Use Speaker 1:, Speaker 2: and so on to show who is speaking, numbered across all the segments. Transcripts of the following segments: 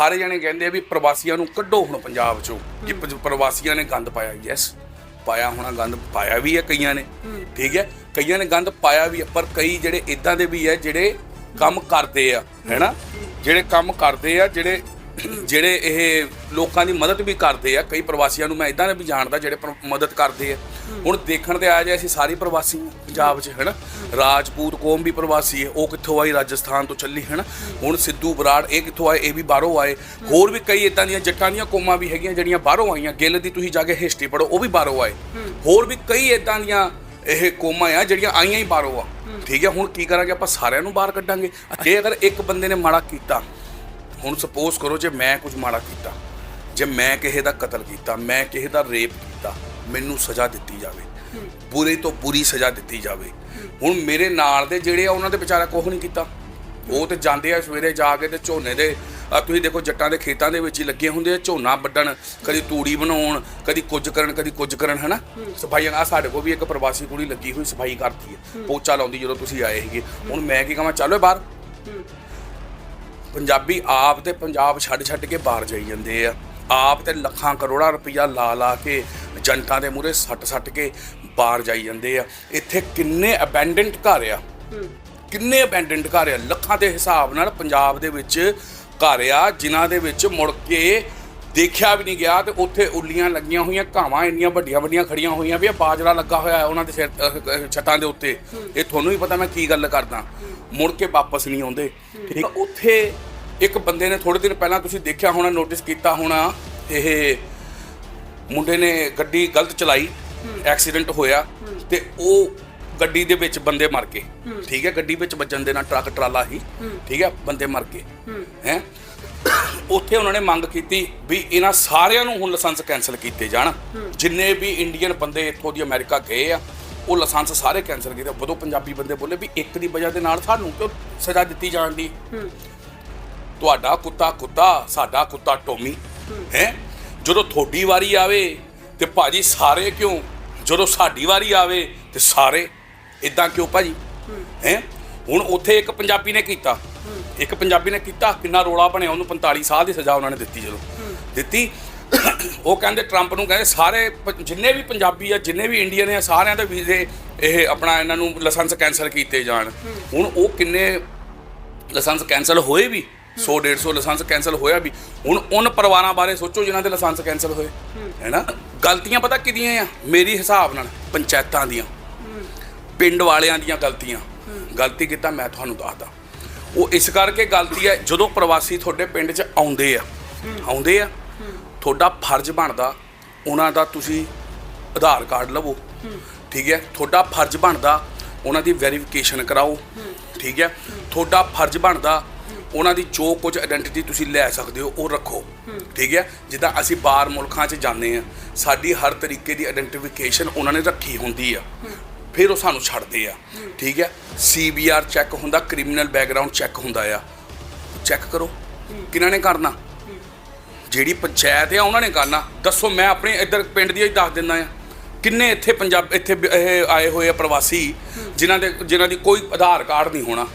Speaker 1: ਸਾਰੇ ਜਣੇ ਕਹਿੰਦੇ ਆ ਵੀ ਪ੍ਰਵਾਸੀਆਂ ਨੂੰ ਕੱਢੋ ਹੁਣ ਪੰਜਾਬ ਚੋਂ। ਕਿ ਪ- ਪ੍ਰਵਾਸੀਆਂ ਨੇ ਗੰਦ ਪਾਇਆ ਯੈਸ ਪਾਇਆ ਹੋਣਾ ਗੰਦ ਪਾਇਆ ਵੀ ਹੈ ਕਈਆਂ ਨੇ। ਠੀਕ ਹੈ? ਕਈਆਂ ਨੇ ਗੰਦ ਪਾਇਆ ਵੀ ਹੈ ਪਰ ਕਈ ਜਿਹੜੇ ਇਦਾਂ ਦੇ ਵੀ ਹੈ ਜਿਹੜੇ ਕੰਮ ਕਰਦੇ ਆ ਹੈਨਾ ਜਿਹੜੇ ਕੰਮ ਕਰਦੇ ਆ ਜਿਹੜੇ ਜਿਹੜੇ ਇਹ ਲੋਕਾਂ ਦੀ ਮਦਦ ਵੀ ਕਰਦੇ ਆ, ਕਈ ਪ੍ਰਵਾਸੀਆਂ ਨੂੰ ਮੈਂ ਇਦਾਂ ਦੇ ਵੀ ਜਾਣਦਾ ਜਿਹੜੇ ਪਰ- ਮਦਦ ਕਰਦੇ ਆ। ਹੁਣ ਦੇਖਣ ਤੇ ਆ ਜਾਏ ਅਸੀਂ ਸਾਰੇ ਪ੍ਰਵਾਸੀ ਹਾਂ ਪੰਜਾਬ 'ਚ, ਹੈਨਾ? ਰਾਜਪੂਤ ਕੌਮ ਵੀ ਪ੍ਰਵਾਸੀ ਹੈ ਉਹ ਕਿੱਥੋਂ ਆਈ? ਰਾਜਸਥਾਨ ਤੋਂ ਚੱਲੀ, ਹੈਨਾ? ਹੁਣ ਸਿੱਧੂ, ਬਰਾੜ, ਇਹ ਕਿੱਥੋਂ ਆਏ? ਇਹ ਵੀ ਬਾਹਰੋਂ ਆਏ। ਹੋਰ ਵੀ ਕਈ ਇਦਾਂ ਦੀਆਂ ਜੱਟਾਂ ਦੀਆਂ ਕੌਮਾਂ ਵੀ ਹੈਗੀਆਂ ਜਿਹੜੀਆਂ ਬਾਹਰੋਂ ਆਈਆਂ। ਗਿੱਲ ਦੀ ਤੁਸੀਂ ਜਾ ਕੇ ਹਿਸਟਰੀ ਪੜੋ ਉਹ ਵੀ ਬਾਹਰੋਂ ਆਏ। ਹੋਰ ਵੀ ਕਈ ਇਦਾਂ ਦੀਆਂ ਇਹ ਕੌਮਾਂ ਆ ਜਿਹੜੀਆਂ ਆਈਆਂ ਹੀ ਬਾਹਰੋਂ ਆ। ਠੀਕ ਹੈ ਹੁਣ ਕੀ ਕਰਾਂਗੇ? ਆਪਾਂ ਸਾਰਿਆਂ ਨੂੰ ਬਾਹਰ ਕੱਢਾਂਗੇ। ਜੇ ਅਗਰ ਇੱਕ ਬੰਦੇ ਨੇ ਮਾੜਾ ਕੀਤਾ ਹੁਣ ਸਪੋਜ਼ ਕਰੋ ਜੇ ਮੈਂ ਕੁਝ ਮਾੜਾ ਕੀਤਾ ਜੇ ਮੈਂ ਕਿਸੇ ਦਾ ਕਤਲ ਕੀਤਾ ਮੈਂ ਕਿਸੇ ਦਾ ਰੇਪ ਕੀਤਾ ਮੈਨੂੰ ਸਜ਼ਾ ਦਿੱਤੀ ਜਾਵੇ। ਬੁਰੇ ਤੋਂ ਬੁਰੀ ਸਜ਼ਾ ਦਿੱਤੀ ਜਾਵੇ। ਹੁਣ ਮੇਰੇ ਨਾਲ ਦੇ ਜਿਹੜੇ ਆ ਉਹਨਾਂ ਦੇ ਵਿਚਾਰਾ ਕੁਝ ਨਹੀਂ ਕੀਤਾ। ਉਹ ਤੇ ਜਾਂਦੇ ਆ ਸਵੇਰੇ ਜਾ ਕੇ ਤੇ ਝੋਨੇ ਦੇ ਆ ਤੁਸੀਂ ਦੇਖੋ ਜੱਟਾਂ ਦੇ ਖੇਤਾਂ ਦੇ ਵਿੱਚ ਹੀ ਲੱਗੇ ਹੁੰਦੇ ਆ ਝੋਨਾ ਵੱਢਣ ਕਦੀ ਤੂੜੀ ਬਣਾਉਣ ਕਦੀ ਕੁਝ ਕਰਨ ਕਦੀ ਕੁਝ ਕਰਨ ਹਨਾ? ਸਫਾਈਆਂ ਆ ਸਾਡੇ ਕੋਲ ਵੀ ਇੱਕ ਪ੍ਰਵਾਸੀ ਕੁੜੀ ਲੱਗੀ ਹੋਈ ਸਫ਼ਾਈ ਕਰਦੀ ਹੈ। ਪੋਚਾ ਲਾਉਂਦੀ ਜਦੋਂ ਤੁਸੀਂ ਆਏ ਸੀਗੇ। ਹੁਣ ਮੈਂ ਕੀ ਕਹਾਂ ਚੱਲੋ ਬਾਹਰ। ਪੰਜਾਬੀ ਆਪ ਤੇ ਪੰਜਾਬ ਛੱਡ ਛੱਡ ਕੇ ਬਾਹਰ ਜਾਈ ਜਾਂਦੇ ਆ। ਆਪ ਤੇ ਲੱਖਾਂ ਕਰੋੜਾਂ ਰੁਪਈਆ ਲਾ ਲਾ ਕੇ ਜਨਤਾ ਦੇ ਮੂਹਰੇ ਸੱਟ ਸੱਟ ਕੇ ਬਾਹਰ ਜਾਈ ਜਾਂਦੇ ਆ। ਇੱਥੇ ਕਿੰਨੇ ਅਬੈਂਡੈਂਟ ਘਰ ਆ। ਕਿੰਨੇ ਅਬੈਂਡੈਂਟ ਘਰ ਆ। ਲੱਖਾਂ ਦੇ ਹਿਸਾਬ ਨਾਲ ਪੰਜਾਬ ਦੇ ਵਿੱਚ ਘਰ ਆ ਜਿਨ੍ਹਾਂ ਦੇ ਵਿੱਚ ਮੁੜ ਕੇ ਦੇਖਿਆ ਵੀ ਨਹੀਂ ਗਿਆ ਤੇ ਉੱਥੇ ਉੱਲੀਆਂ ਲੱਗੀਆਂ ਹੋਈਆਂ ਘਾਵਾਂ ਇੰਨੀਆਂ ਵੱਡੀਆਂ ਵੱਡੀਆਂ ਖੜੀਆਂ ਹੋਈਆਂ ਵੀ ਆ ਬਾਜਰਾ ਲੱਗਾ ਹੋਇਆ ਉਹਨਾਂ ਦੇ ਸਿਰ ਅਹ, ਛੱਤਾਂ ਦੇ ਉੱਤੇ। ਇਹ ਤੁਹਾਨੂੰ ਵੀ ਪਤਾ ਮੈਂ ਕੀ ਗੱਲ ਕਰਦਾ। ਮੁੜ ਕੇ ਵਾਪਸ ਨਹੀਂ ਆਉਂਦੇ। ਠੀਕ ਆ? ਉੱਥੇ ਇੱਕ ਬੰਦੇ ਨੇ ਥੋੜੇ ਦਿਨ ਪਹਿਲਾਂ ਤੁਸੀਂ ਦੇਖਿਆ ਹੋਣਾ ਨੋਟਿਸ ਕੀਤਾ ਹੋਣਾ ਇਹ ਮੁੰਡੇ ਨੇ ਗੱਡੀ ਗਲਤ ਚਲਾਈ ਐਕਸੀਡੈਂਟ ਹੋਇਆ ਤੇ ਉਹ ਗੱਡੀ ਦੇ ਵਿੱਚ ਬੰਦੇ ਮਰ ਗਏ। ਠੀਕ ਹੈ ਗੱਡੀ ਵਿੱਚ ਵੱਜਣ ਦੇ ਨਾਲ ਟਰੱਕ ਟਰਾਲਾ ਹੀ। ਠੀਕ ਹੈ ਬੰਦੇ ਮਰ ਗਏ। ਹੈ? ਉੱਥੇ ਉਹਨਾਂ ਨੇ ਮੰਗ ਕੀਤੀ ਵੀ ਇਹਨਾਂ ਸਾਰਿਆਂ ਨੂੰ ਹੁਣ ਲਾਇਸੈਂਸ ਕੈਨਸਲ ਕੀਤੇ ਜਾਣ। ਜਿੰਨੇ ਵੀ ਇੰਡੀਅਨ ਬੰਦੇ ਇੱਥੋਂ ਦੀ ਅਮਰੀਕਾ ਗਏ ਆ ਉਹ ਲਾਇਸੈਂਸ ਸਾਰੇ ਕੈਨਸਲ ਕੀਤੇ। ਉਦੋਂ ਪੰਜਾਬੀ ਬੰਦੇ ਬੋਲੇ ਵੀ ਇੱਕ ਦੀ ਵਜ੍ਹਾ ਦੇ ਨਾਲ ਸਾਨੂੰ ਕਿਉਂ ਸਜ਼ਾ ਦਿੱਤੀ ਜਾਣ ਦੀ? ਤੁਹਾਡਾ ਕੁੱਤਾ ਕੁੱਤਾ ਸਾਡਾ ਕੁੱਤਾ ਟੋਮੀ। ਹੈ। ਜਦੋਂ ਤੁਹਾਡੀ ਵਾਰੀ ਆਵੇ ਤੇ ਭਾਜੀ ਸਾਰੇ ਕਿਉਂ? ਜਦੋਂ ਸਾਡੀ ਵਾਰੀ ਆਵੇ ਤੇ ਸਾਰੇ। ਇਦਾਂ ਕਿਉਂ ਭਾਜੀ? ਹੈ? ਹੁਣ ਉੱਥੇ ਇੱਕ ਪੰਜਾਬੀ ਨੇ ਕੀਤਾ। ਇੱਕ ਪੰਜਾਬੀ ਨੇ ਕੀਤਾ, ਕਿੰਨਾ ਰੋਲਾ ਬਣਿਆ, ਉਹਨੂੰ 45 ਸਾਲ ਦੀ ਸਜ਼ਾ ਉਹਨਾਂ ਨੇ ਦਿੱਤੀ ਜਦੋਂ। ਦਿੱਤੀ। ਉਹ ਕਹਿੰਦੇ ਟਰੰਪ ਨੂੰ ਕਹਿੰਦੇ ਸਾਰੇ ਜਿੰਨੇ ਵੀ ਪੰਜਾਬੀ ਆ, ਜਿੰਨੇ ਵੀ ਇੰਡੀਅਨ ਆ, ਸਾਰਿਆਂ ਦੇ ਵੀਜ਼ੇ ਇਹ ਆਪਣਾ ਇਹਨਾਂ ਨੂੰ ਲਾਇਸੈਂਸ ਕੈਨਸਲ ਕੀਤੇ ਜਾਣ। ਹੁਣ ਉਹ ਕਿੰਨੇ ਲਾਇਸੈਂਸ ਕੈਨਸਲ ਹੋਏ ਵੀ 100 150 ਲਾਇਸੈਂਸ ਕੈਨਸਲ ਹੋਇਆ ਵੀ, ਹੁਣ ਉਹਨਾਂ ਪਰਿਵਾਰਾਂ ਬਾਰੇ ਸੋਚੋ ਜਿਨ੍ਹਾਂ ਦੇ ਲਾਇਸੈਂਸ ਕੈਨਸਲ ਹੋਏ। ਹੈਨਾ? ਗਲਤੀਆਂ ਪਤਾ ਕਿਹਦੀਆਂ ਆ? ਮੇਰੀ ਹਿਸਾਬ ਨਾਲ ਪੰਚਾਇਤਾਂ ਦੀਆਂ, ਪਿੰਡ ਵਾਲਿਆਂ ਦੀਆਂ ਗਲਤੀਆਂ। ਗਲਤੀ ਕੀਤਾ ਮੈਂ ਤੁਹਾਨੂੰ ਦੱਸਦਾ। ਉਹ ਇਸ ਕਰਕੇ ਗਲਤੀ ਹੈ ਜਦੋਂ ਪ੍ਰਵਾਸੀ ਤੁਹਾਡੇ ਪਿੰਡ 'ਚ ਆਉਂਦੇ ਆ। ਆਉਂਦੇ ਆ। ਤੁਹਾਡਾ ਫਰਜ਼ ਬਣਦਾ ਉਹਨਾਂ ਦਾ ਤੁਸੀਂ ਆਧਾਰ ਕਾਰਡ ਲਵੋ। ਠੀਕ ਹੈ। ਤੁਹਾਡਾ ਫਰਜ਼ ਬਣਦਾ ਉਹਨਾਂ ਦੀ ਵੈਰੀਫਿਕੇਸ਼ਨ ਕਰਾਓ। ਠੀਕ ਹੈ। ਤੁਹਾਡਾ ਫਰਜ਼ ਬਣਦਾ ਉਹਨਾਂ ਦੀ ਜੋ ਕੁਝ ਆਇਡੈਂਟੀਟੀ ਤੁਸੀਂ ਲੈ ਸਕਦੇ ਹੋ ਉਹ ਰੱਖੋ। ਠੀਕ ਹੈ। ਜਿੱਦਾਂ ਅਸੀਂ ਬਾਹਰ ਮੁਲਕਾਂ 'ਚ ਜਾਂਦੇ ਆ, ਸਾਡੀ ਹਰ ਤਰੀਕੇ ਦੀ ਆਇਡੈਂਟੀਫਿਕੇਸ਼ਨ ਉਹਨਾਂ ਨੇ ਰੱਖੀ ਹੁੰਦੀ ਆ। ਫਿਰ ਉਹ ਸਾਨੂੰ ਛੱਡਦੇ ਆ। ਠੀਕ ਹੈ? ਸੀਬੀਆਰ ਚੈੱਕ ਹੁੰਦਾ ਕ੍ਰਿਮੀਨਲ ਬੈਕਗ੍ਰਾਉਂਡ ਚੈੱਕ ਹੁੰਦਾ ਆ। ਚੈੱਕ ਕਰੋ। ਕਿਹਨਾਂ ਨੇ ਕਰਨਾ? ਜਿਹੜੀ ਪੰਚਾਇਤ ਆ, ਉਹਨਾਂ ਨੇ ਕਰਨਾ। ਦੱਸੋ, ਮੈਂ ਆਪਣੇ ਇੱਧਰ ਪਿੰਡ ਦੀ ਹੀ ਦੱਸ ਦਿੰਦਾ ਆ। ਕਿੰਨੇ ਇੱਥੇ ਪੰਜਾਬ, ਇੱਥੇ ਇਹ ਆਏ ਹੋਏ ਆ ਪ੍ਰਵਾਸੀ, ਜਿਨ੍ਹਾਂ ਦੇ, ਜਿਨ੍ਹਾਂ ਦੀ ਕੋਈ ਆਧਾਰ ਕਾਰਡ ਨਹੀਂ ਹੋਣਾ।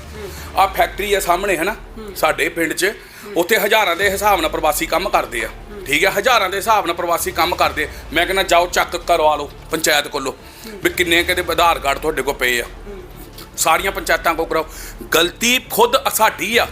Speaker 1: ਆ ਫੈਕਟਰੀ ਆ ਸਾਹਮਣੇ, ਹੈ ਨਾ? ਸਾਡੇ ਪਿੰਡ 'ਚ। ਉੱਥੇ ਹਜ਼ਾਰਾਂ ਦੇ ਹਿਸਾਬ ਨਾਲ ਪ੍ਰਵਾਸੀ ਕੰਮ ਕਰਦੇ ਆ। ਠੀਕ ਹੈ? ਹਜ਼ਾਰਾਂ ਦੇ ਹਿਸਾਬ ਨਾਲ ਪ੍ਰਵਾਸੀ ਕੰਮ ਕਰਦੇ ਮੈਂ ਕਹਿੰਦਾ, ਜਾਓ ਚੱਕ ਕਰਵਾ ਲਓ ਪੰਚਾਇਤ ਕੋਲੋਂ। ਵੀ ਕਿੰਨੇ ਕਦੇ ਆਧਾਰ ਕਾਰਡ ਤੁਹਾਡੇ ਕੋਲ ਪਏ ਆ? ਸਾਰੀਆਂ ਪੰਚਾਇਤਾਂ ਕੋ ਕਰਾਓ। ਗਲਤੀ ਖੁਦ ਸਾਡੀ ਆ।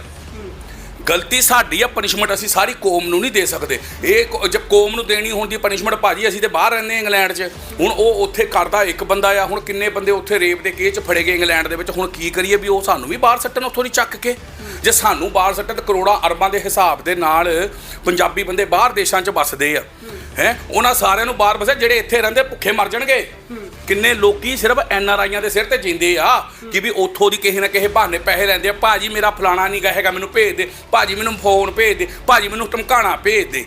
Speaker 1: ਗਲਤੀ ਸਾਡੀ ਆ ਪਨਿਸ਼ਮੈਂਟ ਅਸੀਂ ਸਾਰੀ ਕੌਮ ਨੂੰ ਨਹੀਂ ਦੇ ਸਕਦੇ। ਇਹ ਕੋ- ਜੇ ਕੌਮ ਨੂੰ ਦੇਣੀ ਹੁੰਦੀ ਪਨਿਸ਼ਮੈਂਟ ਭਾਜੀ ਅਸੀਂ ਤੇ ਬਾਹਰ ਰਹਿੰਦੇ ਹਾਂ ਇੰਗਲੈਂਡ 'ਚ। ਹੁਣ ਉਹ ਉੱਥੇ ਕਰਦਾ ਇੱਕ ਬੰਦਾ ਆ, ਹੁਣ ਕਿੰਨੇ ਬੰਦੇ ਉੱਥੇ ਰੇਪ ਦੇ ਕੇਸ 'ਚ ਫੜੇ ਗਏ ਇੰਗਲੈਂਡ ਦੇ ਵਿੱਚ, ਹੁਣ ਕੀ ਕਰੀਏ ਵੀ ਉਹ ਸਾਨੂੰ ਵੀ ਬਾਹਰ ਸੱਟਣ ਉੱਥੋਂ ਦੀ ਚੱਕ ਕੇ? ਜੇ ਸਾਨੂੰ ਬਾਹਰ ਸੱਟਣ ਤਾਂ ਕਰੋੜਾਂ ਅਰਬਾਂ ਦੇ ਹਿਸਾਬ ਦੇ ਨਾਲ ਪੰਜਾਬੀ ਬੰਦੇ ਬਾਹਰ ਦੇਸ਼ਾਂ 'ਚ ਵੱਸਦੇ ਆ। ਹੈ? ਉਹਨਾਂ ਸਾਰਿਆਂ ਨੂੰ ਬਾਹਰ ਵਸੇ, ਜਿਹੜੇ ਇੱਥੇ ਰਹਿੰਦੇ ਭੁੱਖੇ ਮਰ ਜਾਣਗੇ। ਕਿੰਨੇ ਲੋਕੀ ਸਿਰਫ ਐਨ ਆਰ ਆਈਆਂ ਦੇ ਸਿਰ ਤੇ ਜਿੰਦੇ ਆ ਕਿ ਵੀ ਉੱਥੋਂ ਦੀ ਕਿਸੇ ਨਾ ਕਿਸੇ ਬਹਾਨੇ ਪੈਸੇ ਲੈਂਦੇ ਆ, ਭਾਜੀ, ਮੇਰਾ ਫਲਾਣਾ ਨਹੀਂ ਗਾ ਹੈਗਾ, ਮੈਨੂੰ ਭੇਜ ਦੇ। ਭਾਜੀ, ਮੈਨੂੰ ਫੋਨ ਭੇਜ ਦੇ। ਭਾਜੀ, ਮੈਨੂੰ ਧਮਕਾਣਾ ਭੇਜ ਦੇ।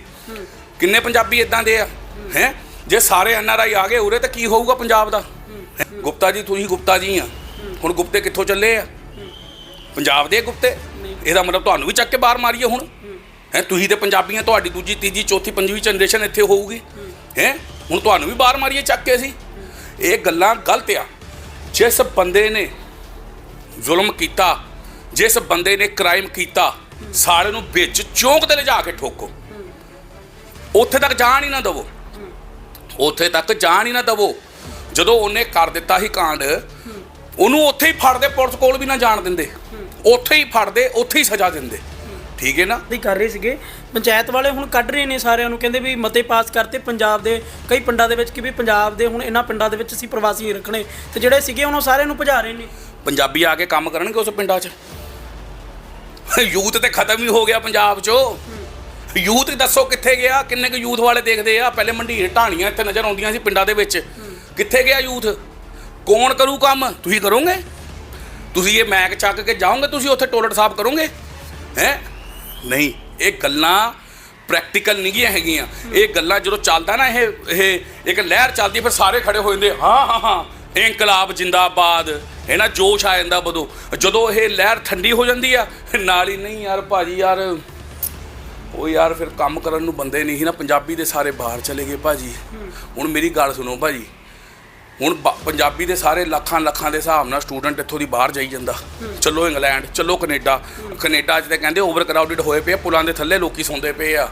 Speaker 1: ਕਿੰਨੇ ਪੰਜਾਬੀ ਇਦਾਂ ਦੇ ਆ? ਹੈ? ਜੇ ਸਾਰੇ ਐਨ ਆਰ ਆਈ ਆ ਗਏ ਉਰੇ ਤਾਂ ਕੀ ਹੋਊਗਾ ਪੰਜਾਬ ਦਾ? ਹੈਂ? ਗੁਪਤਾ ਜੀ, ਤੁਸੀਂ ਗੁਪਤਾ ਜੀ ਆ। ਹੁਣ ਗੁਪਤੇ ਕਿੱਥੋਂ ਚੱਲੇ ਆ? ਪੰਜਾਬ ਦੇ ਗੁਪਤੇ? ਇਹਦਾ ਮਤਲਬ ਤੁਹਾਨੂੰ ਵੀ ਚੱਕ ਕੇ ਬਾਹਰ ਮਾਰੀਏ ਹੁਣ। ਹੈ? ਤੁਸੀਂ ਤੇ ਪੰਜਾਬੀਆਂ, ਤੁਹਾਡੀ ਦੂਜੀ, ਤੀਜੀ, ਚੌਥੀ, ਪੰਜਵੀਂ ਜਨਰੇਸ਼ਨ ਇੱਥੇ ਹੋਊਗੀ। ਹੈ? ਹੁਣ ਤੁਹਾਨੂੰ ਵੀ ਬਾਹਰ ਮਾਰੀਏ ਚੱਕ ਕੇ ਅਸੀਂ। ਇਹ ਗੱਲਾਂ ਗਲਤ ਆ। ਜਿਸ ਬੰਦੇ ਨੇ ਜ਼ੁਲਮ ਕੀਤਾ, ਜਿਸ ਬੰਦੇ ਨੇ ਕ੍ਰਾਈਮ ਕੀਤਾ, ਸਾਲੇ ਨੂੰ ਵਿੱਚ ਚੌਂਕ ਤੇ ਲਿਜਾ ਕੇ ਠੋਕੋ। ਉੱਥੇ ਤੱਕ ਜਾਣ ਹੀ ਨਾ ਦਵੋ। ਉੱਥੇ ਤੱਕ ਜਾਣ ਹੀ ਨਾ ਦਵੋ। ਜਦੋਂ ਉਹਨੇ ਕਰ ਦਿੱਤਾ ਸੀ ਕਾਂਡ, ਉਹਨੂੰ ਉੱਥੇ ਹੀ ਫੜਦੇ, ਪੁਲਿਸ ਕੋਲ ਵੀ ਨਾ ਜਾਣ ਦਿੰਦੇ। ਉੱਥੇ ਹੀ ਫੜਦੇ, ਉੱਥੇ ਹੀ ਸਜ਼ਾ ਦਿੰਦੇ। ਠੀਕ ਹੈ ਨਾ?
Speaker 2: ਦੀ ਕਰ ਰਹੇ ਸੀਗੇ। ਪੰਚਾਇਤ ਵਾਲੇ ਹੁਣ ਕੱਢ ਰਹੇ ਨੇ ਸਾਰਿਆਂ ਨੂੰ, ਕਹਿੰਦੇ ਵੀ ਮਤੇ ਪਾਸ ਕਰਤੇ ਪੰਜਾਬ ਦੇ ਕਈ ਪਿੰਡਾਂ ਦੇ ਵਿੱਚ ਕਿ ਵੀ ਪੰਜਾਬ ਦੇ ਹੁਣ ਇਹਨਾਂ ਪਿੰਡਾਂ ਦੇ ਵਿੱਚ ਅਸੀਂ ਪ੍ਰਵਾਸੀ ਰੱਖਣੇ। ਤੇ ਜਿਹੜੇ ਸੀਗੇ ਉਹਨਾਂ ਸਾਰਿਆਂ ਨੂੰ ਭਜਾ ਰਹੇ ਨੇ।
Speaker 1: ਪੰਜਾਬੀ ਆ ਕੇ ਕੰਮ ਕਰਨਗੇ ਉਸ ਪਿੰਡਾਂ 'ਚ? ਯੂਥ ਤੇ ਖਤਮ ਹੀ ਹੋ ਗਿਆ ਪੰਜਾਬ 'ਚੋਂ। ਯੂਥ ਦੱਸੋ ਕਿੱਥੇ ਗਿਆ, ਕਿੰਨੇ ਕੁ ਯੂਥ ਵਾਲੇ ਦੇਖਦੇ ਆ? ਪਹਿਲੇ ਮੰਡੀਰ ਢਾਣੀਆਂ ਇੱਥੇ ਨਜ਼ਰ ਆਉਂਦੀਆਂ ਸੀ ਪਿੰਡਾਂ ਦੇ ਵਿੱਚ। ਕਿੱਥੇ ਗਿਆ ਯੂਥ? ਕੌਣ ਕਰੂ ਕੰਮ? ਤੁਸੀਂ ਕਰੋਗੇ? ਤੁਸੀਂ ਇਹ ਮੈਕ ਚੱਕ ਕੇ ਜਾਓਗੇ, ਤੁਸੀਂ ਉੱਥੇ ਟੋਇਲਟ ਸਾਫ਼ ਕਰੋਗੇ? ਹੈ? ਨਹੀਂ। ਇਹ ਗੱਲਾਂ ਪ੍ਰੈਕਟੀਕਲ ਨਹੀਂ ਗੀਆਂ ਹੈਗੀਆਂ। ਇਹ ਗੱਲਾਂ ਜਦੋਂ ਚੱਲਦਾ ਨਾ ਇਹ ਇਹ ਇੱਕ ਲਹਿਰ ਚੱਲਦੀ ਫਿਰ ਸਾਰੇ ਖੜੇ ਹੋ ਜਾਂਦੇ ਹਾਂ ਹਾਂ ਹਾਂ ਇਨਕਲਾਬ ਜਿੰਦਾਬਾਦ ਹੈ ਨਾ ਜੋਸ਼ ਆ ਜਾਂਦਾ ਬਦੋਂ ਜਦੋਂ ਇਹ ਲਹਿਰ ਠੰਡੀ ਹੋ ਜਾਂਦੀ ਆ ਨਾਲ ਹੀ ਨਹੀਂ ਯਾਰ ਭਾਜੀ ਯਾਰ ਉਹ ਯਾਰ ਫਿਰ ਕੰਮ ਕਰਨ ਨੂੰ ਬੰਦੇ ਨਹੀਂ ਸੀ ਨਾ ਪੰਜਾਬੀ ਦੇ ਸਾਰੇ ਬਾਹਰ ਚਲੇ ਗਏ ਭਾਜੀ। ਹੁਣ ਮੇਰੀ ਗੱਲ ਸੁਣੋ ਭਾਜੀ ਹੁਣ ਬ- ਪੰਜਾਬੀ ਦੇ ਸਾਰੇ ਲੱਖਾਂ ਲੱਖਾਂ ਦੇ ਹਿਸਾਬ ਨਾਲ ਸਟੂਡੈਂਟ ਇੱਥੋਂ ਦੀ ਬਾਹਰ ਜਾਈ ਜਾਂਦਾ। ਚੱਲੋ ਇੰਗਲੈਂਡ ਚੱਲੋ ਕੈਨੇਡਾ। ਕੈਨੇਡਾ 'ਚ ਤਾਂ ਕਹਿੰਦੇ ਓਵਰ ਕਰਾਊਡਡ ਹੋਏ ਪਏ ਆ, ਪੁਲਾਂ ਦੇ ਥੱਲੇ ਲੋਕੀ ਸੌਂਦੇ ਪਏ ਆ।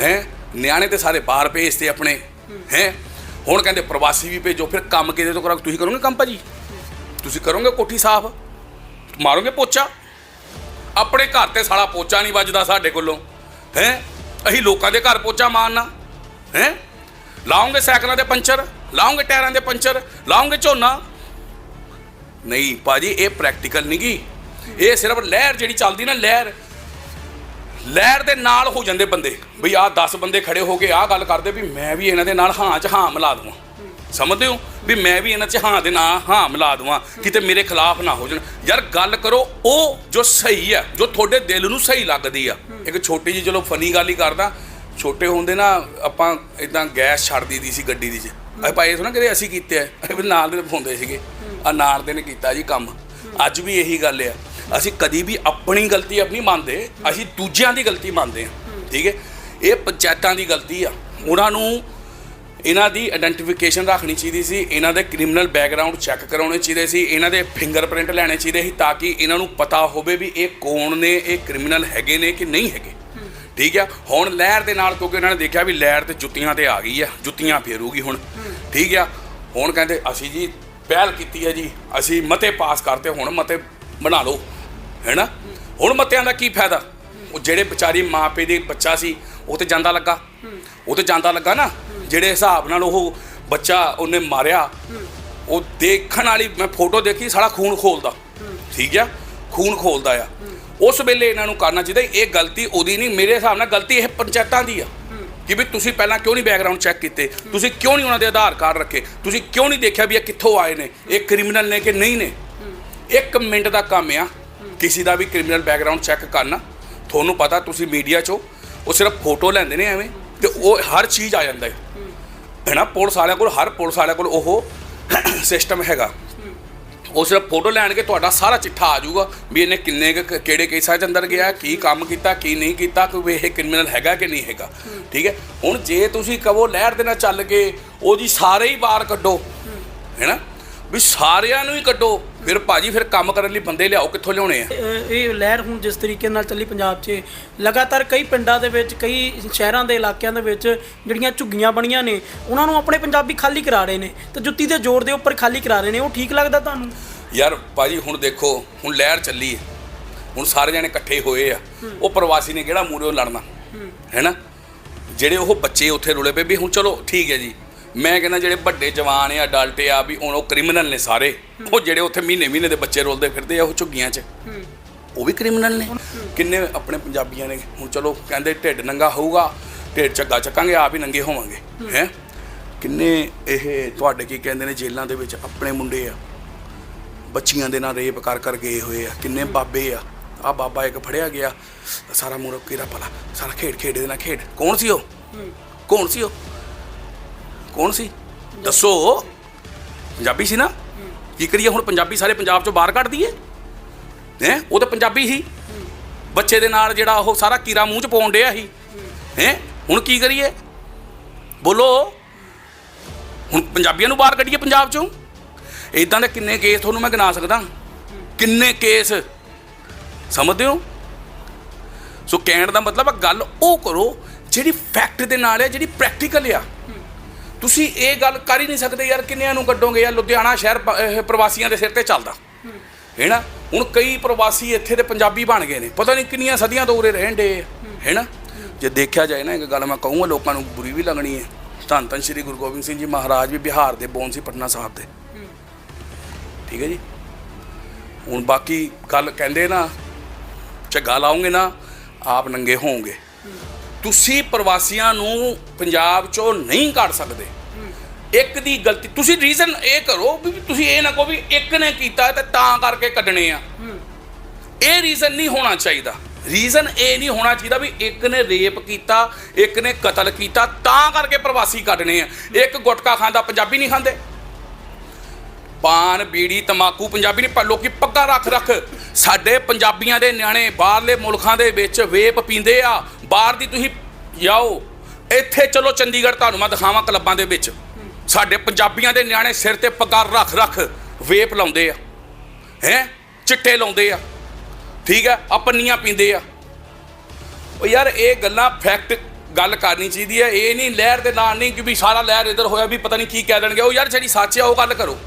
Speaker 1: ਹੈ? ਨਿਆਣੇ ਤੇ ਸਾਰੇ ਬਾਹਰ ਭੇਜਤੇ ਆਪਣੇ। ਹੈ? ਹੁਣ ਕਹਿੰਦੇ ਪ੍ਰਵਾਸੀ ਵੀ ਭੇਜੋ ਫਿਰ ਕੰਮ ਕਿਹਦੇ ਤੋਂ ਕਰਾਂ ਤੁਸੀਂ ਕਰੋਗੇ ਕੰਮ ਭਾਜੀ? ਤੁਸੀਂ ਕਰੋਗੇ ਕੋਠੀ ਸਾਫ਼? ਮਾਰੋਗੇ ਪੋਚਾ? ਆਪਣੇ ਘਰ ਤੇ ਸਾਲਾ ਪੋਚਾ ਨਹੀਂ ਵੱਜਦਾ ਸਾਡੇ ਕੋਲੋਂ। ਹੈ? ਅਸੀਂ ਲੋਕਾਂ ਦੇ ਘਰ ਪੋਚਾ ਮਾਰਨਾ। ਹੈ? ਲਾਉਂਗੇ ਸਾਈਕਲਾਂ ਦੇ ਪੰਚਰ? ਲਾਉਂਗੇ ਟਾਇਰਾਂ ਦੇ ਪੰਚਰ, ਲਾਉਂਗੇ ਝੋਨਾ। ਨਹੀਂ ਭਾਜੀ, ਇਹ ਪ੍ਰੈਕਟੀਕਲ ਨਹੀਂ ਗੀ ਇਹ ਸਿਰਫ ਲਹਿਰ ਜਿਹੜੀ ਚੱਲਦੀ ਨਾ, ਲਹਿਰ। ਲਹਿਰ ਦੇ ਨਾਲ ਹੋ ਜਾਂਦੇ ਬੰਦੇ। ਬਈ ਆਹ 10 ਬੰਦੇ ਖੜੇ ਹੋ ਕੇ ਆਹ ਗੱਲ ਕਰਦੇ ਵੀ ਮੈਂ ਵੀ ਇਹਨਾਂ ਦੇ ਨਾਲ ਹਾਂ ਚ ਹਾਂ ਮਿਲਾ ਦਵਾਂ। ਸਮਝਦੇ ਹੋ? ਵੀ ਮੈਂ ਵੀ ਇਹਨਾਂ ਚ ਹਾਂ ਦੇ ਨਾਲ ਹਾਂ ਮਿਲਾ ਦਵਾਂ। ਕਿਤੇ ਮੇਰੇ ਖਿਲਾਫ ਨਾ ਹੋ ਜਾਣ। ਯਾਰ ਗੱਲ ਕਰੋ, ਉਹ ਜੋ ਸਹੀ ਆ, ਜੋ ਤੁਹਾਡੇ ਦਿਲ ਨੂੰ ਸਹੀ ਲੱਗਦੀ ਆ। ਇੱਕ ਛੋਟੀ ਜਿਹੀ ਚਲੋ ਫਨੀ ਗੱਲ ਹੀ ਕਰਦਾ। ਛੋਟੇ ਹੁੰਦੇ ਨਾ ਆਪਾਂ ਇਦਾਂ ਗੈਸ ਛੱਡ ਦੀ ਸੀ ਗੱਡੀ ਦੀ ਚ। ਅਸੀਂ ਭਾਈ ਸੁਣਾ ਕਦੇ ਅਸੀਂ ਕੀਤੇ ਆ? ਅਸੀਂ ਨਾਲ ਦੇ ਹੁੰਦੇ ਸੀਗੇ। ਆ ਨਾਲ ਦੇ ਨੇ ਕੀਤਾ ਜੀ ਕੰਮ। ਅੱਜ ਵੀ ਇਹੀ ਗੱਲ ਆ। ਅਸੀਂ ਕਦੀ ਵੀ ਆਪਣੀ ਗਲਤੀ ਆਪਣੀ ਮੰਨਦੇ, ਅਸੀਂ ਦੂਜਿਆਂ ਦੀ ਗਲਤੀ ਮੰਨਦੇ ਹਾਂ ਠੀਕ ਹੈ? ਇਹ ਪੰਚਾਇਤਾਂ ਦੀ ਗਲਤੀ ਆ। ਉਹਨਾਂ ਨੂੰ ਇਹਨਾਂ ਦੀ ਆਇਡੈਂਟੀਫਿਕੇਸ਼ਨ ਰੱਖਣੀ ਚਾਹੀਦੀ ਸੀ। ਇਹਨਾਂ ਦੇ ਕ੍ਰਿਮੀਨਲ ਬੈਕਗ੍ਰਾਉਂਡ ਚੈੱਕ ਕਰਾਉਣੇ ਚਾਹੀਦੇ ਸੀ। ਇਹਨਾਂ ਦੇ ਫਿੰਗਰਪ੍ਰਿੰਟ ਲੈਣੇ ਚਾਹੀਦੇ ਸੀ ਤਾਂ ਕਿ ਇਹਨਾਂ ਨੂੰ ਪਤਾ ਹੋਵੇ ਵੀ ਇਹ ਕੌਣ ਨੇ, ਇਹ ਕ੍ਰਿਮੀਨਲ ਹੈਗੇ ਨੇ ਕਿ ਨਹੀਂ ਹੈਗੇ। ਠੀਕ ਆ ਹੁਣ ਲਹਿਰ ਦੇ ਨਾਲ ਕਿਉਂਕਿ ਉਹਨਾਂ ਨੇ ਦੇਖਿਆ ਵੀ ਲਹਿਰ ਤੇ ਜੁੱਤੀਆਂ ਤੇ ਆ ਗਈ ਆ, ਜੁੱਤੀਆਂ ਫੇਰੂਗੀ ਹੁਣ। ਠੀਕ ਆ। ਹੁਣ ਕਹਿੰਦੇ ਅਸੀਂ ਜੀ ਪਹਿਲ ਕੀਤੀ ਹੈ ਜੀ, ਅਸੀਂ ਮਤੇ ਪਾਸ ਕਰਤੇ, ਹੁਣ ਮਤੇ ਬਣਾ ਲਓ। ਹੈਨਾ? ਹੁਣ ਮਤਿਆਂ ਦਾ ਕੀ ਫਾਇਦਾ? ਉਹ ਜਿਹੜੇ ਵਿਚਾਰੀ ਮਾਪੇ ਦੇ ਬੱਚਾ ਸੀ, ਉਹ ਤੇ ਜਾਂਦਾ ਲੱਗਾ। ਉਹ ਤੇ ਜਾਂਦਾ ਲੱਗਾ ਨਾ। ਜਿਹੜੇ ਹਿਸਾਬ ਨਾਲ ਉਹ ਬੱਚਾ ਉਹਨੇ ਮਾਰਿਆ, ਉਹ ਦੇਖਣ ਵਾਲੀ, ਮੈਂ ਫੋਟੋ ਦੇਖੀ, ਸਾਲਾ ਖੂਨ ਖੋਲਦਾ। ਠੀਕ ਆ? ਖੂਨ ਖੋਲਦਾ ਆ। ਉਸ ਵੇਲੇ ਇਹਨਾਂ ਨੂੰ ਕਰਨਾ ਚਾਹੀਦਾ ਇਹ ਗਲਤੀ ਉਹਦੀ ਨਹੀਂ ਮੇਰੇ ਹਿਸਾਬ ਨਾਲ ਗਲਤੀ ਇਹ ਪੰਚਾਇਤਾਂ ਦੀ ਆ। ਕਿ ਵੀ ਤੁਸੀਂ ਪਹਿਲਾਂ ਕਿਉਂ ਨਹੀਂ ਬੈਕਗ੍ਰਾਉਂਡ ਚੈੱਕ ਕੀਤੇ? ਤੁਸੀਂ ਕਿਉਂ ਨਹੀਂ ਉਹਨਾਂ ਦੇ ਆਧਾਰ ਕਾਰਡ ਰੱਖੇ? ਤੁਸੀਂ ਕਿਉਂ ਨਹੀਂ ਦੇਖਿਆ ਵੀ ਇਹ ਕਿੱਥੋਂ ਆਏ ਨੇ? ਇਹ ਕ੍ਰਿਮੀਨਲ ਨੇ ਕਿ ਨਹੀਂ ਨੇ? ਇੱਕ ਮਿੰਟ ਦਾ ਕੰਮ ਆ। ਕਿਸੇ ਦਾ ਵੀ ਕ੍ਰਿਮੀਨਲ ਬੈਕਗ੍ਰਾਉਂਡ ਚੈੱਕ ਕਰਨਾ। ਤੁਹਾਨੂੰ ਪਤਾ ਤੁਸੀਂ ਮੀਡੀਆ 'ਚੋਂ ਉਹ ਸਿਰਫ ਫੋਟੋ ਲੈਂਦੇ ਨੇ ਐਵੇਂ। ਤੇ ਉਹ ਹਰ ਚੀਜ਼ ਆ ਜਾਂਦਾ ਹੈ। ਹੈਨਾ ਪੁਲਿਸ ਵਾਲਿਆਂ ਕੋਲ ਹਰ ਪੁਲਿਸ ਵਾਲਿਆਂ ਕੋਲ ਉਹ ਸਿਸਟਮ ਹੈਗਾ। ਉਹ ਸਿਰਫ ਫੋਟੋ ਲੈਣਗੇ ਤੁਹਾਡਾ ਸਾਰਾ ਚਿੱਠਾ ਆ ਜਾਊਗਾ ਵੀ ਇਹਨੇ ਕਿੰਨੇ ਕੁ- ਕਿਹੜੇ ਕੇਸਾਂ 'ਚ ਅੰਦਰ ਗਿਆ, ਕੀ ਕੰਮ ਕੀਤਾ, ਕੀ ਨਹੀਂ ਕੀਤਾ, ਕਿ ਇਹ ਕ੍ਰਿਮੀਨਲ ਹੈਗਾ ਕਿ ਨਹੀਂ ਹੈਗਾ। ਠੀਕ ਹੈ? ਹੁਣ ਜੇ ਤੁਸੀਂ ਕਹੋ ਲਹਿਰ ਦੇ ਨਾਲ ਚੱਲ ਕੇ ਉਹ ਜੀ ਸਾਰੇ ਹੀ ਬਾਹਰ ਕੱਢੋ, ਹੈਨਾ? ਵੀ ਸਾਰਿਆਂ ਨੂੰ ਹੀ ਕੱਢੋ, ਫਿਰ ਭਾਜੀ ਫਿਰ ਕੰਮ ਕਰਨ ਲਈ ਬੰਦੇ ਲਿਆਓ, ਕਿੱਥੋਂ ਲਿਆਉਣੇ ਆ?
Speaker 2: ਇਹ ਇਹ ਲਹਿਰ ਹੁਣ ਜਿਸ ਤਰੀਕੇ ਨਾਲ ਚੱਲੀ ਪੰਜਾਬ 'ਚ, ਲਗਾਤਾਰ ਕਈ ਪਿੰਡਾਂ ਦੇ ਵਿੱਚ, ਕਈ ਸ਼ਹਿਰਾਂ ਦੇ ਇਲਾਕਿਆਂ ਦੇ ਵਿੱਚ ਜਿਹੜੀਆਂ ਝੁੱਗੀਆਂ ਬਣੀਆਂ ਨੇ, ਉਹਨਾਂ ਨੂੰ ਆਪਣੇ ਪੰਜਾਬੀ ਖਾਲੀ ਕਰਾ ਰਹੇ ਨੇ, ਤੇ ਜੁੱਤੀ ਦੇ ਜ਼ੋਰ ਦੇ ਉੱਪਰ ਖਾਲੀ ਕਰਾ ਰਹੇ ਨੇ, ਉਹ ਠੀਕ ਲੱਗਦਾ ਤੁਹਾਨੂੰ?
Speaker 1: ਯਾਰ ਭਾਜੀ ਹੁਣ ਦੇਖੋ, ਹੁਣ ਲਹਿਰ ਚੱਲੀ ਹੈ ਹੁਣ ਸਾਰੇ ਜਣੇ ਇਕੱਠੇ ਹੋਏ ਆ। ਉਹ ਪ੍ਰਵਾਸੀ ਨੇ ਕਿਹੜਾ ਮੂਰੇ ਲੜਨਾ? ਹੈਨਾ? ਜਿਹੜੇ ਉਹ ਬੱਚੇ ਉੱਥੇ ਰੁਲੇ ਪਏ, ਵੀ ਹੁਣ ਚਲੋ ਠੀਕ ਹੈ ਜੀ। ਮੈਂ ਕਹਿੰਦਾ ਜਿਹੜੇ ਵੱਡੇ ਜਵਾਨ ਆ, ਅਡਲਟ ਆ, ਵੀ ਹੁਣ ਉਹ ਕ੍ਰਿਮੀਨਲ ਨੇ ਸਾਰੇ। ਉਹ ਜਿਹੜੇ ਉੱਥੇ ਮਹੀਨੇ ਮਹੀਨੇ ਦੇ ਬੱਚੇ ਰੁਲਦੇ ਫਿਰਦੇ ਆ, ਉਹ ਝੁੱਗੀਆਂ 'ਚ। ਉਹ ਵੀ ਕ੍ਰਿਮੀਨਲ ਨੇ। ਕਿੰਨੇ ਆਪਣੇ ਪੰਜਾਬੀਆਂ ਨੇ। ਹੁਣ ਚਲੋ ਕਹਿੰਦੇ ਢਿੱਡ ਨੰਗਾ ਹੋਊਗਾ, ਢਿੱਡ ਝੱਗਾ ਚੱਕਾਂਗੇ, ਆਪ ਹੀ ਨੰਗੇ ਹੋਵਾਂਗੇ। ਹੈ? ਕਿੰਨੇ ਇਹ ਤੁਹਾਡੇ ਕੀ ਕਹਿੰਦੇ ਨੇ ਜੇਲ੍ਹਾਂ ਦੇ ਵਿੱਚ ਆਪਣੇ ਮੁੰਡੇ ਆ। ਬੱਚੀਆਂ ਦੇ ਨਾਲ ਰੇਪ ਕਰ ਕਰ ਗਏ ਹੋਏ ਆ, ਕਿੰਨੇ ਬਾਬੇ ਆ। ਆ ਬਾਬਾ ਇੱਕ ਫੜਿਆ ਗਿਆ, ਸਾਰਾ ਮੂਰੋ ਕੀਰਾ ਪਲਾ ਸਾਰਾ ਖੇਡ ਖੇਡ ਦੇ ਨਾਲ ਖੇਡ। ਕੌਣ ਸੀ ਉਹ? ਕੌਣ ਸੀ ਉਹ? ਕੌਣ ਸੀ? ਦੱਸੋ। ਪੰਜਾਬੀ ਸੀ ਨਾ? ਕੀ ਕਰੀਏ, ਹੁਣ ਪੰਜਾਬੀ ਸਾਰੇ ਪੰਜਾਬ ਚੋਂ ਬਾਹਰ ਕੱਢ ਦਈਏ? ਹੈ? ਉਹ ਤਾਂ ਪੰਜਾਬੀ ਸੀ। ਬੱਚੇ ਦੇ ਨਾਲ ਜਿਹੜਾ ਉਹ ਸਾਰਾ ਕੀਰਾ ਮੂੰਹ ਚ ਪਾਉਣ ਡਿਆ ਸੀ। ਹੈ? ਹੁਣ ਕੀ ਕਰੀਏ? ਬੋਲੋ। ਹੁਣ ਪੰਜਾਬੀਆਂ ਨੂੰ ਬਾਹਰ ਕੱਢੀਏ ਪੰਜਾਬ ਚੋਂ? ਇਦਾਂ ਦੇ ਕਿੰਨੇ ਕੇਸ ਤੁਹਾਨੂੰ ਮੈਂ ਗਿਣਾ ਸਕਦਾ? ਕਿੰਨੇ ਕੇਸ? ਸਮਝਦੇ ਹੋ? ਸੋ ਕਹਿਣ ਦਾ ਮਤਲਬ ਆ, ਗੱਲ ਉਹ ਕਰੋ ਜਿਹੜੀ ਫੈਕਟ ਦੇ ਨਾਲ ਹੈ ਜਿਹੜੀ ਪ੍ਰੈਕਟੀਕਲ ਆ। ਤੁਸੀਂ ਇਹ ਗੱਲ ਕਰ ਹੀ ਨਹੀਂ ਸਕਦੇ ਯਾਰ, ਕਿੰਨਿਆਂ ਨੂੰ ਕੱਢੋਗੇ ਯਾਰ, ਲੁਧਿਆਣਾ ਸ਼ਹਿਰ ਪ੍ਰਵਾਸੀਆਂ ਦੇ ਸਿਰ ਤੇ ਚੱਲਦਾ। ਹੈ ਨਾ? ਹੁਣ ਕਈ ਪ੍ਰਵਾਸੀ ਇੱਥੇ ਦੇ ਪੰਜਾਬੀ ਬਣ ਗਏ ਨੇ। ਪਤਾ ਨਹੀਂ ਕਿੰਨੀਆਂ ਸਦੀਆਂ ਤੋਂ ਉਰੇ ਰਹਿਣ ਦੇ ਹੈ ਨਾ? ਜੇ ਦੇਖਿਆ ਜਾਏ ਨਾ, ਇੱਕ ਗੱਲ ਮੈਂ ਕਹੂੰਗਾ, ਲੋਕਾਂ ਨੂੰ ਬੁਰੀ ਵੀ ਲੱਗਣੀ ਹੈ। ਧੰਨ ਧੰਨ ਸ਼੍ਰੀ ਗੁਰੂ ਗੋਬਿੰਦ ਸਿੰਘ ਜੀ ਮਹਾਰਾਜ ਵੀ ਬਿਹਾਰ ਦੇ ਬੋਨ ਸੀ ਪਟਨਾ ਸਾਹਿਬ ਦੇ। ਠੀਕ ਹੈ ਜੀ? ਹੁਣ ਬਾਕੀ ਗੱਲ ਕਹਿੰਦੇ ਨਾ, ਝੱਗਾ ਲਾਉਂਗੇ ਨਾ, ਆਪ ਨੰਗੇ ਹੋਵੋਗੇ। ਤੁਸੀਂ ਪ੍ਰਵਾਸੀਆਂ ਨੂੰ ਪੰਜਾਬ ਚੋਂ ਨਹੀਂ ਕੱਢ ਸਕਦੇ। ਇੱਕ ਦੀ ਗਲਤੀ, ਤੁਸੀਂ ਰੀਜ਼ਨ ਇਹ ਕਰੋ ਵੀ ਤੁਸੀਂ ਇਹ ਨਾ ਕਹੋ ਵੀ ਇੱਕ ਨੇ ਕੀਤਾ ਤੇ ਤਾਂ ਕਰਕੇ ਕੱਢਣੇ ਆ। ਇਹ ਰੀਜ਼ਨ ਨਹੀਂ ਹੋਣਾ ਚਾਹੀਦਾ। ਰੀਜ਼ਨ ਇਹ ਨਹੀਂ ਹੋਣਾ ਚਾਹੀਦਾ ਵੀ ਇੱਕ ਨੇ ਰੇਪ ਕੀਤਾ, ਇੱਕ ਨੇ ਕਤਲ ਕੀਤਾ, ਤਾਂ ਕਰਕੇ ਪ੍ਰਵਾਸੀ ਕੱਢਣੇ ਆ। ਇੱਕ ਗੁਟਕਾ ਖਾਂਦਾ, ਪੰਜਾਬੀ ਨਹੀਂ ਖਾਂਦੇ। ਪਾਨ ਬੀੜੀ, ਤਮਾਕੂ ਪੰਜਾਬੀ ਨਹੀਂ, ਪਰ ਲੋਕੀ ਪੱਗਾਂ ਰੱਖ ਰੱਖ ਸਾਡੇ ਪੰਜਾਬੀਆਂ ਦੇ ਨਿਆਣੇ ਬਾਹਰਲੇ ਮੁਲਕਾਂ ਦੇ ਵਿੱਚ ਵੇਪ ਪੀਂਦੇ ਆ। ਬਾਹਰ ਦੀ ਤੁਸੀਂ ਜਾਓ, ਇੱਥੇ ਚਲੋ ਚੰਡੀਗੜ੍ਹ, ਤੁਹਾਨੂੰ ਮੈਂ ਦਿਖਾਵਾਂ ਕਲੱਬਾਂ ਦੇ ਵਿੱਚ। ਸਾਡੇ ਪੰਜਾਬੀਆਂ ਦੇ ਨਿਆਣੇ ਸਿਰ ਤੇ ਪੱਗਾਂ ਰੱਖ ਰੱਖ ਵੇਪ ਲਾਉਂਦੇ ਆ, ਹੈ? ਚਿੱਟੇ ਲਾਉਂਦੇ ਆ, ਠੀਕ ਹੈ ਆ ਪੰਨੀਆਂ ਪੀਂਦੇ ਆ। ਉਹ ਯਾਰ ਇਹ ਗੱਲਾਂ ਫੈਕਟ ਗੱਲ ਕਰਨੀ ਚਾਹੀਦੀ ਹੈ ਇਹ ਨਹੀਂ ਲਹਿਰ ਦੇ ਨਾਲ ਨਹੀਂ ਕਿ ਵੀ ਸਾਰਾ ਲਹਿਰ ਇਧਰ ਹੋਇਆ, ਵੀ ਪਤਾ ਨਹੀਂ ਕੀ ਕਹਿ ਦੇਣਗੇ। ਉਹ ਯਾਰ ਜਿਹੜੀ ਸੱਚ ਆ, ਉਹ ਗੱਲ ਕਰੋ।